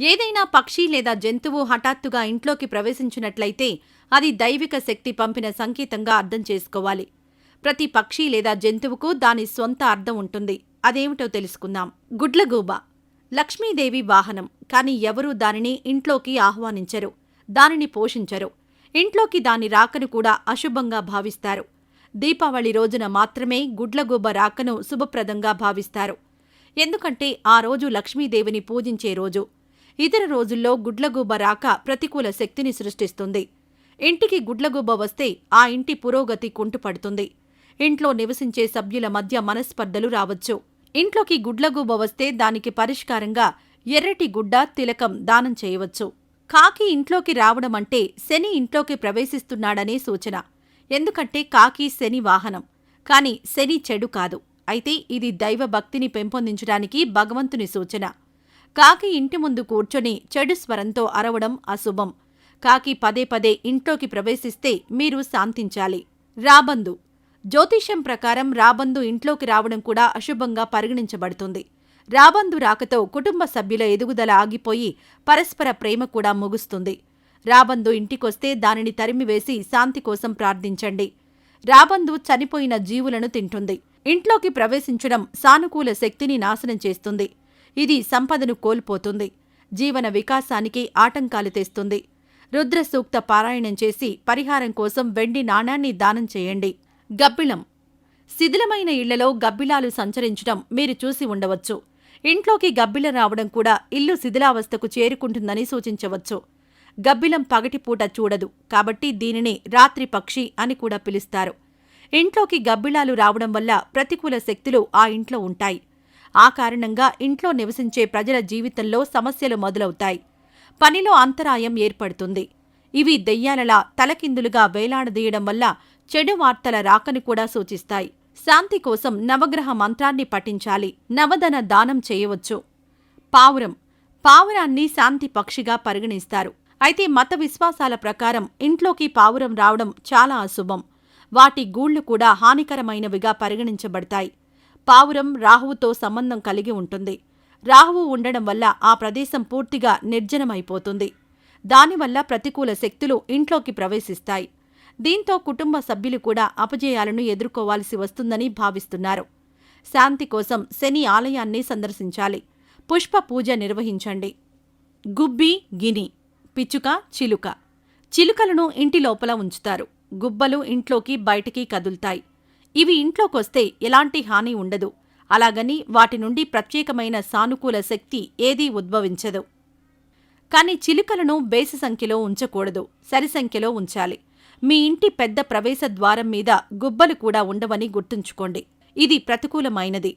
ఏదైనా పక్షి లేదా జంతువు హఠాత్తుగా ఇంట్లోకి ప్రవేశించినట్లయితే అది దైవిక శక్తి పంపిన సంకేతంగా అర్థం చేసుకోవాలి. ప్రతి పక్షి లేదా జంతువుకు దాని స్వంత అర్థం ఉంటుంది. అదేమిటో తెలుసుకుందాం. గుడ్లగూబ. లక్ష్మీదేవి వాహనం. కాని ఎవరూ దానిని ఇంట్లోకి ఆహ్వానించరు. దానిని పోషించరు. ఇంట్లోకి దాని రాకను కూడా అశుభంగా భావిస్తారు. దీపావళి రోజున మాత్రమే గుడ్లగూబ రాకను శుభప్రదంగా భావిస్తారు. ఎందుకంటే ఆ రోజు లక్ష్మీదేవిని పూజించే రోజు. ఇతర రోజుల్లో గుడ్లగూబ రాక ప్రతికూల శక్తిని సృష్టిస్తుంది. ఇంటికి గుడ్లగూబ వస్తే ఆ ఇంటి పురోగతి కుంటుపడుతుంది. ఇంట్లో నివసించే సభ్యుల మధ్య మనస్పర్ధలు రావచ్చు. ఇంట్లోకి గుడ్లగూబ వస్తే దానికి పరిష్కారంగా ఎర్రటి గుడ్డ తిలకం దానం చేయవచ్చు. కాకి ఇంట్లోకి రావడం అంటే శని ఇంట్లోకి ప్రవేశిస్తున్నాడనే సూచన. ఎందుకంటే కాకి శని వాహనం. కాని శని చెడు కాదు. అయితే ఇది దైవ భక్తిని పెంపొందించడానికి భగవంతుని సూచన. కాకి ఇంటి ముందు కూర్చొని చెడు స్వరంతో అరవడం అశుభం. కాకి పదే పదే ఇంట్లోకి ప్రవేశిస్తే మీరు శాంతించాలి. రాబందు జ్యోతిష్యం ప్రకారం రాబందు ఇంట్లోకి రావడం కూడా అశుభంగా పరిగణించబడుతుంది. రాబందు రాకతో కుటుంబ సభ్యుల ఎదుగుదల ఆగిపోయి పరస్పర ప్రేమ కూడా ముగుస్తుంది. రాబందు ఇంటికొస్తే దానిని తరిమివేసి శాంతి కోసం ప్రార్థించండి. రాబందు చనిపోయిన జీవులను తింటుంది. ఇంట్లోకి ప్రవేశించడం సానుకూల శక్తిని నాశనం చేస్తుంది. ఇది సంపదను కోల్పోతుంది. జీవన వికాసానికి ఆటంకాలు తెస్తుంది. రుద్ర సూక్త పారాయణం చేసి పరిహారం కోసం వెండి నాణాన్ని దానం చేయండి. గబ్బిళం శిథిలమైన ఇళ్ళలో గబ్బిలాలు సంచరించడం మీరు చూసి ఉండవచ్చు. ఇంట్లోకి గబ్బిలం రావడం కూడా ఇల్లు శిథిలావస్థకు చేరుకుంటుందని సూచించవచ్చు. గబ్బిలం పగటిపూట చూడదు కాబట్టి దీనిని రాత్రి పక్షి అని కూడా పిలుస్తారు. ఇంట్లోకి గబ్బిలాలు రావడం వల్ల ప్రతికూల శక్తులు ఆ ఇంట్లో ఉంటాయి. ఆ కారణంగా ఇంట్లో నివసించే ప్రజల జీవితంలో సమస్యలు మొదలవుతాయి. పనిలో అంతరాయం ఏర్పడుతుంది. ఇవి దెయ్యాలలా తలకిందులుగా వేలాడదీయడం వల్ల చెడు వార్తల రాకను కూడా సూచిస్తాయి. శాంతి కోసం నవగ్రహ మంత్రాన్ని పఠించాలి. నవధన దానం చేయవచ్చు. పావురం. పావురాన్ని శాంతి పక్షిగా పరిగణిస్తారు. అయితే మత విశ్వాసాల ప్రకారం ఇంట్లోకి పావురం రావడం చాలా అశుభం. వాటి గూళ్ళు కూడా హానికరమైనవిగా పరిగణించబడతాయి. పావురం రాహువుతో సంబంధం కలిగి ఉంటుంది. రాహువు ఉండడం వల్ల ఆ ప్రదేశం పూర్తిగా నిర్జనమైపోతుంది. దానివల్ల ప్రతికూల శక్తులు ఇంట్లోకి ప్రవేశిస్తాయి. దీంతో కుటుంబ సభ్యులు కూడా అపజయాలను ఎదుర్కోవాల్సి వస్తుందని భావిస్తున్నారు. శాంతి కోసం శని ఆలయాన్ని సందర్శించాలి. పుష్ప పూజ నిర్వహించండి. గుబ్బి గిని పిచ్చుక చిలుక. చిలుకలను ఇంటి లోపల ఉంచుతారు. గుబ్బలు ఇంట్లోకి బయటికి కదులుతాయి. ఇవి ఇంట్లోకొస్తే ఎలాంటి హాని ఉండదు. అలాగని వాటి నుండి ప్రత్యేకమైన సానుకూల శక్తి ఏదీ ఉద్భవించదు. కాని చిలుకలను బేసి సంఖ్యలో ఉంచకూడదు. సరి సంఖ్యలో ఉంచాలి. మీ ఇంటి పెద్ద ప్రవేశ ద్వారం మీద గుబ్బలు కూడా ఉండవని గుర్తుంచుకోండి. ఇది ప్రతికూలమైనది.